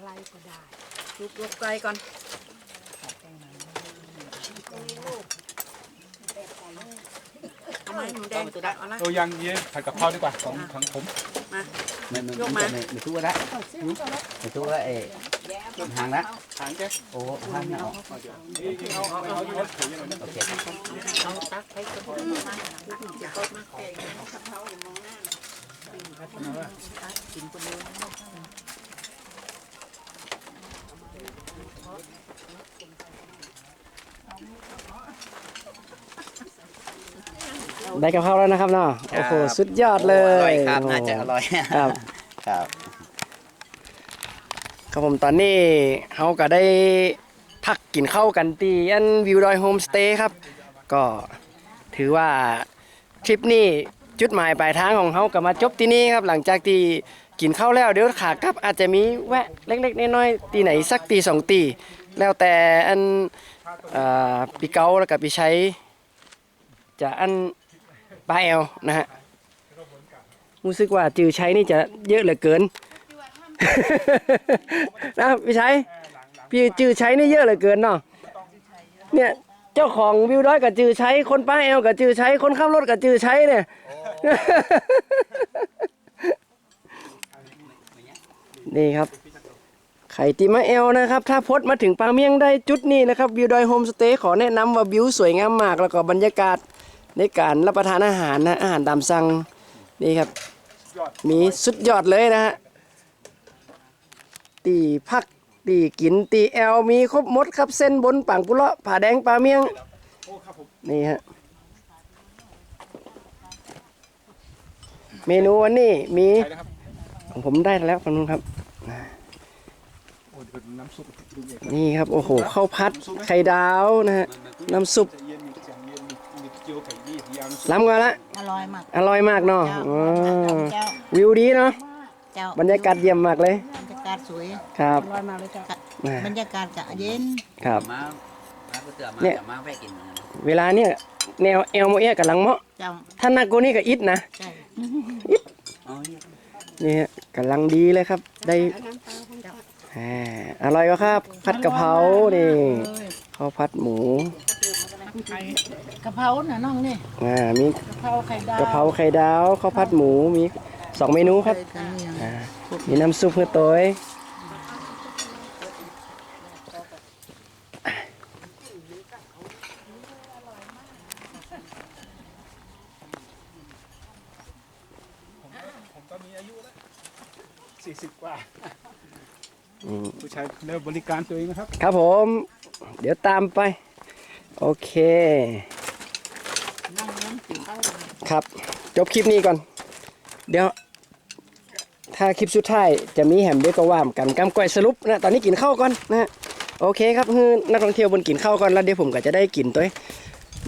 อะไรก็ได้ลูกลูกไกลก่อนเอาไหมหมูแดงตักเอาละตัวยังเยี่ยผัดกะเพราดีกว่าของของผมมา mình mình Vô mình mà. mình mình thua đấy เอาซิมก็แล้ว mình thua đấy hàng đó หางแก ồ hàng nó เอาเอาเอาอยู่รถถือยังไง ok เอาตักให้คนกินคนเดียว ได้กะเพราแล้วนะครับเนาะโอ้โหสุดยอดเลยร่อยครับโอ้น่าจะอร่อยครับ ครับ ครับผมตอนนี้เขาก็ได้พักกินข้าวกันตีอันวิวดอยโฮมสเตย์ครับ ก็ถือว่าทริปนี้จุดหมายปลายทางของเขาก็มาจบที่นี่ครับ หลังจากที่กินข้าวแล้วเดี๋ยวขากลับอาจจะมีแวะเล็กๆน้อยๆตีไหนสักตีสองตีแล้วแต่อันเอ่อปีเกาแล้วกับปีใช้จะอันปลาแอลนะฮะรู้สึกว่าจือใช้นี่จะเยอะเหลือเกิน นะพี่ใชัยพี่จือใช้นี่เยอะเหลือเกินเนาะเนี่ยเจ้าของวิวด้อยกับจือใช้คนป้าแอลกับจือใช้คนขับรถกับจือใช้เนี่ยนี่ครับ ไข่ติมาเอลนะครับถ้าพดมาถึงปางเมียงได้จุดนี้นะครับวิวดอยโฮมสเตย์ขอแนะนำว่าวิวสวยงามมาก แล้วก็บรรยากาศในการรับประทานอาหารนะอาหารตามสั่งนี่ครับมีสุดยอดเลยนะฮะตีพักตีกินตีแอลมีครบหมดครับเส้นบนปังปุเละผ่าแดงปลาเมียงนี่ฮะเมนูวันนี้มีของผมได้แล้วฟังนู้นครับ น้ำซุปดูเองนี่ครับ โอ้โหข้าวพัดไข่ดาวนะฮะน้ำซุปเย็นมีเสียงเย็นมีมีเจียวไก่ยี่ยำซุปล้ำกันละอร่อยมากอร่อยมากเนาะเจ้าอ๋อเจ้าวิวดีเนาะเจ้าบรรยากาศเยี่ยมมากเลยบรรยากาศสวยครับลอยมาเลยจ้ะนะบรรยากาศกะเย็นครับ má má có tựa má Nè. chả má vẽ kìm เวลาเนี่ยแนวเอลโมเอะกำลังเหมาะเจ้าถ้านักกว่านี้ก็อิดนะใช่ ôi นี่ฮะกำลังดีเลยครับ ได้ อ่าอร่อยก็ครับผัดกะเพรานี่ข้าวผัดหมูกะเพราน่ะน้องนี่อ่ามีกะเพราไข่ดาวกะเพราไข่ดาวข้าวผัดหมูมีสองเมนูครับกันเนี่ยอ่ามีน้ำซุปเพื่อตัวเองผมก็มีอายุแล้วสี่สิบกว่าอืม ผู้ชายเริ่มบริการตัวเองนะครับ ครับผม เดี๋ยวตามไป โอเคนั่งน้ำกินข้าวกันครับ จบคลิปนี้ก่อน เดี๋ยว ถ้าคลิปสุดท้ายจะมีแฮมเบอร์เกอร์ว่ามกันกำก้อยสรุปนะ ตอนนี้กินข้าวก่อนนะฮะโอเคครับคือนักท่องเที่ยวบนกินข้าวก่อนแล้วเดี๋ยวผมก็จะได้กินตัวเอง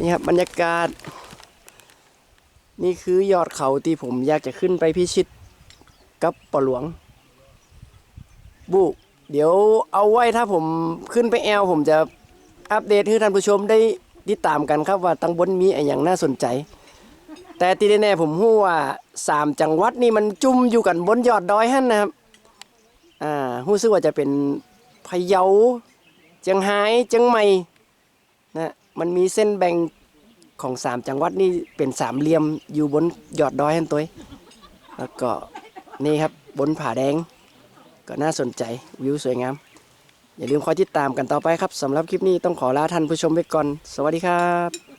นี่ครับบรรยากาศ นี่คือยอดเขาที่ผมอยากจะขึ้นไปพิชิตกับปอหลวงบุ เดี๋ยวเอาไว้ถ้าผมขึ้นไปแอลผมจะอัปเดตให้ท่านผู้ชมได้ติดตามกันครับว่าตังบนมีอะไรอย่างน่าสนใจ แต่ที่แน่ๆผมรู้ว่าสามจังหวัดนี่มันจุ่มอยู่กันบนยอดดอยหั่นนะครับอ่ารู้สึกว่าจะเป็นพะเยาเจียงไฮ้เจียงใหม่นะมันมีเส้นแบ่งของสามจังหวัดนี่เป็นสามเหลี่ยมอยู่บนยอดดอยหั่นตัวแล้วก็นี่ครับบนผาแดง ก็น่าสนใจวิวสวยงาม อย่าลืมคอยติดตามกันต่อไปครับสำหรับคลิปนี้ต้องขอลาท่านผู้ชมไปก่อน สวัสดีครับ